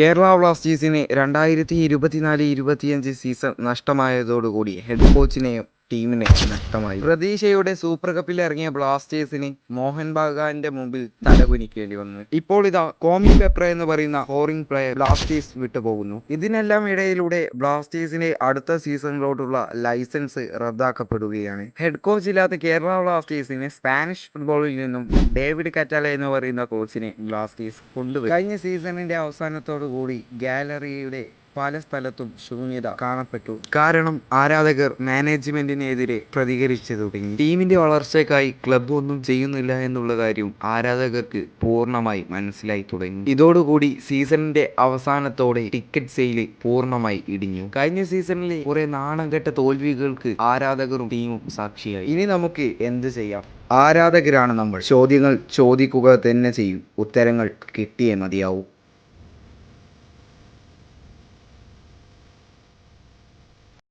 കേരള ബ്ലാസ്റ്റേഴ്സിന് രണ്ടായിരത്തി ഇരുപത്തിനാല് ഇരുപത്തിയഞ്ച് സീസൺ നഷ്ടമായതോടുകൂടി ഹെഡ് കോച്ചിനെയും ടീമിനെ നഷ്ടമായി. പ്രതീക്ഷയുടെ സൂപ്പർ കപ്പിൽ ഇറങ്ങിയ ബ്ലാസ്റ്റേഴ്സിന് മോഹൻ ബഗാന്റെ മുമ്പിൽ തലകുനിക്കേണ്ടി വന്നു. ഇപ്പോൾ ഇതാ കോമി പെപ്ര എന്ന് പറയുന്ന ഹോറിംഗ് പ്ലെയർ ബ്ലാസ്റ്റേഴ്സ് വിട്ടുപോകുന്നു. ഇതിനെല്ലാം ഇടയിലൂടെ ബ്ലാസ്റ്റേഴ്സിന്റെ അടുത്ത സീസണിലോട്ടുള്ള ലൈസൻസ് റദ്ദാക്കപ്പെടുകയാണ്. ഹെഡ് കോച്ച് ഇല്ലാത്ത കേരള ബ്ലാസ്റ്റേഴ്സിന് സ്പാനിഷ് ഫുട്ബോളിൽ നിന്നും ഡേവിഡ് കറ്റാല എന്ന് പറയുന്ന കോച്ചിനെ ബ്ലാസ്റ്റേഴ്സ് കൊണ്ടുവരും. കഴിഞ്ഞ സീസണിന്റെ അവസാനത്തോടു കൂടി ഗാലറിയുടെ പല സ്ഥലത്തും ശൂന്യത കാണപ്പെട്ടു. കാരണം ആരാധകർ മാനേജ്മെന്റിനെതിരെ പ്രതികരിച്ചു തുടങ്ങി ടീമിന്റെ വളർച്ചയ്ക്കായി ക്ലബ്ബ് ഒന്നും ചെയ്യുന്നില്ല എന്നുള്ള കാര്യം ആരാധകർക്ക് പൂർണമായി മനസ്സിലായി തുടങ്ങി. ഇതോടുകൂടി സീസണിന്റെ അവസാനത്തോടെ ടിക്കറ്റ് സെയിൽ പൂർണമായി ഇടിഞ്ഞു. കഴിഞ്ഞ സീസണിലെ കുറെ നാണം തോൽവികൾക്ക് ആരാധകരും ടീമും സാക്ഷിയായി. ഇനി നമുക്ക് എന്ത് ചെയ്യാം? ആരാധകരാണ് നമ്മൾ. ചോദ്യങ്ങൾ ചോദിക്കുക തന്നെ ചെയ്യും. ഉത്തരങ്ങൾ കിട്ടിയേ മതിയാവൂ.